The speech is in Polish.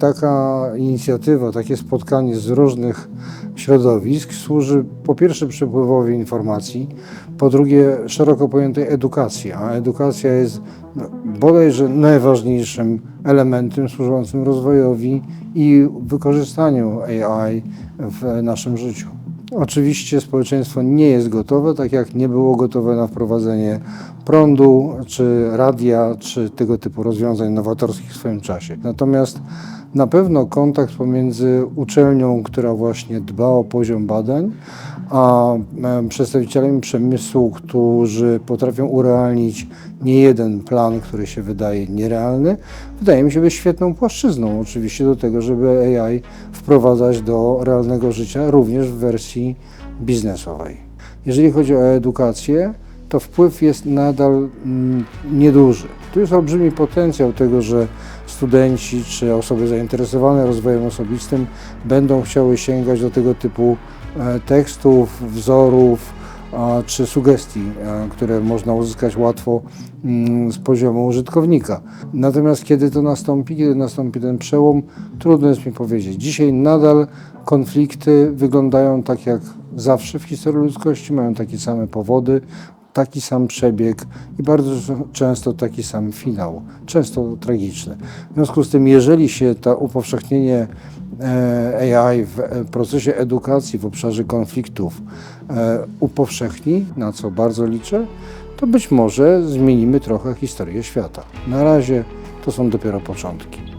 taka inicjatywa, takie spotkanie z różnych środowisk służy po pierwsze przepływowi informacji, po drugie szeroko pojętej edukacji, a edukacja jest bodajże najważniejszym elementem służącym rozwojowi i wykorzystaniu AI w naszym życiu. Oczywiście społeczeństwo nie jest gotowe, tak jak nie było gotowe na wprowadzenie prądu, czy radia, czy tego typu rozwiązań nowatorskich w swoim czasie. Natomiast na pewno kontakt pomiędzy uczelnią, która właśnie dba o poziom badań, a em, przedstawicielami przemysłu, którzy potrafią urealnić nie jeden plan, który się wydaje nierealny, wydaje mi się być świetną płaszczyzną oczywiście do tego, żeby AI wprowadzać do realnego życia również w wersji biznesowej. Jeżeli chodzi o edukację, to wpływ jest nadal mm, nieduży. Tu jest olbrzymi potencjał tego, że studenci czy osoby zainteresowane rozwojem osobistym będą chciały sięgać do tego typu e, tekstów, wzorów czy sugestii, e, które można uzyskać łatwo mm, z poziomu użytkownika. Natomiast kiedy to nastąpi, kiedy nastąpi ten przełom, trudno jest mi powiedzieć. Dzisiaj nadal konflikty wyglądają tak jak zawsze w historii ludzkości, mają takie same powody, taki sam przebieg i bardzo często taki sam finał, często tragiczny. W związku z tym, jeżeli się to upowszechnienie e, AI w e, procesie edukacji w obszarze konfliktów e, upowszechni, na co bardzo liczę, to być może zmienimy trochę historię świata. Na razie to są dopiero początki.